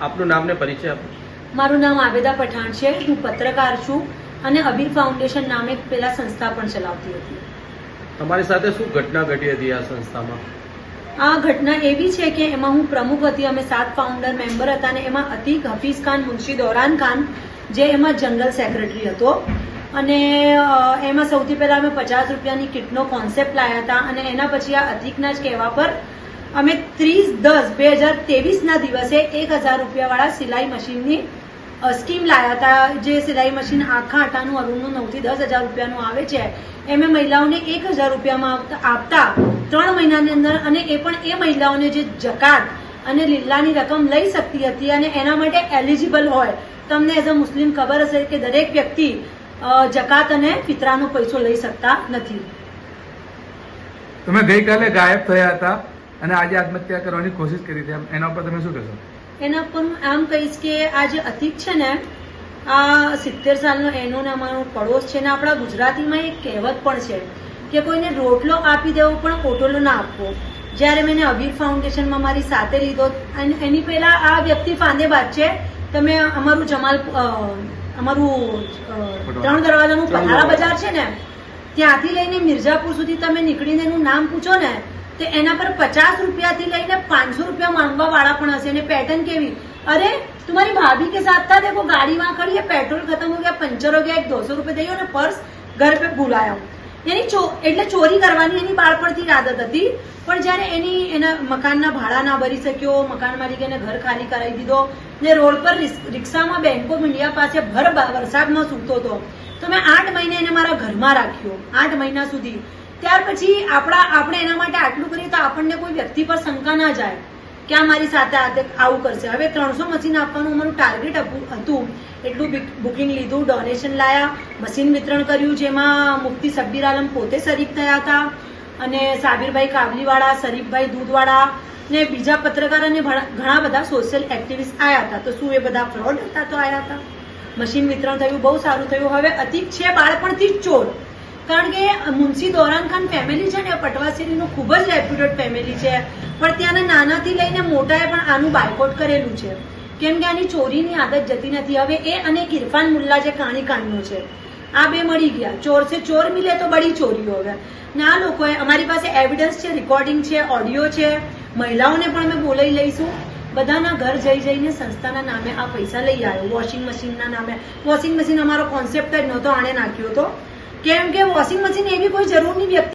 આપનું નામ ને પરિચય આપો. મારું નામ આબેદા પઠાણ છે. હું પત્રકાર છું અને અબીર ફાઉન્ડેશન નામે પેલા સંસ્થા પણ ચલાવતી હતી. તમારી સાથે શું ઘટના ઘટી હતી આ સંસ્થામાં? આ ઘટના એવી છે કે એમાં હું પ્રમુખ હતી અમે સાત ફાઉન્ડર મેમ્બર હતા અને એમાં અતિક હફીઝ ખાન મુનશી દોરાન ખાન જે એમાં જનરલ સેક્રેટરી હતો. અને એમાં સૌથી પહેલા અમે પચાસ રૂપિયાની કિટનો કોન્સેપ્ટ લાયા હતા અને એના પછી આ અતિકના જ કહેવા પર અમે ત્રીસ દસ બે હજાર તેવીસના દિવસે એક હજાર રૂપિયાવાળા સિલાઈ મશીનની સ્કીમ લાયા હતા. જે સિલાઈ મશીન આખા આટાનું અરુણનું નવથી દસ હજાર રૂપિયાનું આવે છે. એમ મહિલાઓને એક હજાર રૂપિયામાં આપતા ત્રણ મહિનાની અંદર અને એ પણ એ મહિલાઓને જે જકાત અને લીલાની રકમ લઈ શકતી હતી અને એના માટે એલિજિબલ હોય. તમને એઝ અ મુસ્લિમ ખબર હશે કે દરેક વ્યક્તિ જકાત અને ફિતરાનો પૈસો લઈ શકતા નથી. તમે ગઈકાલે ગાયબ થયા હતા. અને આજે આત્મહત્યા કરવાની કોશિશ કરી હતી એના ઉપર તમે શું કહેશો? એના પર હું આમ કહીશ કે આ જે અતિક છે ને આ સિત્તેર સાલનો એનો ને અમારો પડોશ છે ને આપણા ગુજરાતીમાં એક કહેવત પણ છે કે કોઈને રોટલો આપી દેવો પણ ઓટોલો ના આપવો. જ્યારે મેં અબીર ફાઉન્ડેશનમાં મારી સાથે લીધો અને એની પહેલા આ વ્યક્તિ ફાંદેબાદ છે. તમે અમારું જમાલ અમારું ત્રણ દરવાજાનું પથારા બજાર છે ને ત્યાંથી લઈને મિર્ઝાપુર સુધી તમે નીકળીને એનું નામ પૂછો ને તો એના પર પચાસ રૂપિયાથી લઈને પાંચસો રૂપિયા માંગવા વાળા પણ હશે અને પેટર્ન કેવી અરે तुम्हारी भाभी के साथ था देखो गाड़ी वहां खड़ी है पेट्रोल खत्म हो गया पंचर हो गया एक दो सौ રૂપિયા દઈ અને પર્સ ઘર પે ભૂલાયો એની ચો એટલે ચોરી કરવાની એની બાળપણથી જ આદત હતી પણ જ્યારે એની એના મકાનના ભાડા ના ભરી શક્યો મકાન માલિકે એને ઘર ખાલી કરાવી દીધો ને રોડ પર રિસ- રિક્ષામાં બેંક ઓફ ઇન્ડિયા પાસે ભર બ- વરસાદમાં સૂતો હતો તો મેં આઠ મહિને એને મારા ઘરમાં રાખ્યો આઠ મહિના સુધી ત્યાર પછી આપણા આપણે એના માટે આટલું કરીએ તો આપણને કોઈ વ્યક્તિ પર શંકા ના જાય કે આ મારી સાથે આવું કરશે. હવે ત્રણસો મશીન આપવાનું અમારું ટાર્ગેટ હતું. એટલું બુકિંગ લીધું ડોનેશન લાયા મશીન વિતરણ કર્યું, જેમાં મુફ્તી સબ્બીર આલમ પોતે શરીફ થયા હતા અને સાબિરભાઈ કાબલીવાળા, શરીફભાઈ દૂધવાળા ને બીજા પત્રકાર અને ઘણા બધા સોશિયલ એક્ટિવિસ્ટ આવ્યા હતા. તો શું એ બધા ફ્રોડ હતા તો આવ્યા હતા? મશીન વિતરણ થયું, બહુ સારું થયું. હવે અતિક છે બાળપણથી જ ચોર. કારણ કે મુનશી દોરાન ખાન ફેમિલી છે ને પટવાસીરીનું ખૂબ જ રેપ્યુટેડ ફેમિલી છે. પણ ત્યાંના નાનાથી લઈને મોટાએ પણ આનું બાયકોટ કરેલું છે. કેમ કે આની ચોરીની આદત જતી નથી. હવે એ અને ઇરફાન મુલ્લા જે કાણી કાંડનો છે, આ બે મળી ગયા. ચોર છે ચોર મિલે તો બડી ચોરીઓ હવે. ને આ લોકોએ અમારી પાસે એવિડન્સ છે રેકોર્ડિંગ છે ઓડિયો છે. મહિલાઓને પણ અમે બોલાવી લઈશું. બધાના ઘર જઈ જઈને સંસ્થાના નામે આ પૈસા લઈ આવ્યો. વોશિંગ મશીનના નામે. વોશિંગ મશીન અમારો કોન્સેપ્ટ જ નહોતો, આણે નાખ્યો હતો કેમ કે વોશિંગ મશીન એવી કોઈ જરૂર નહીં વ્યક્તિ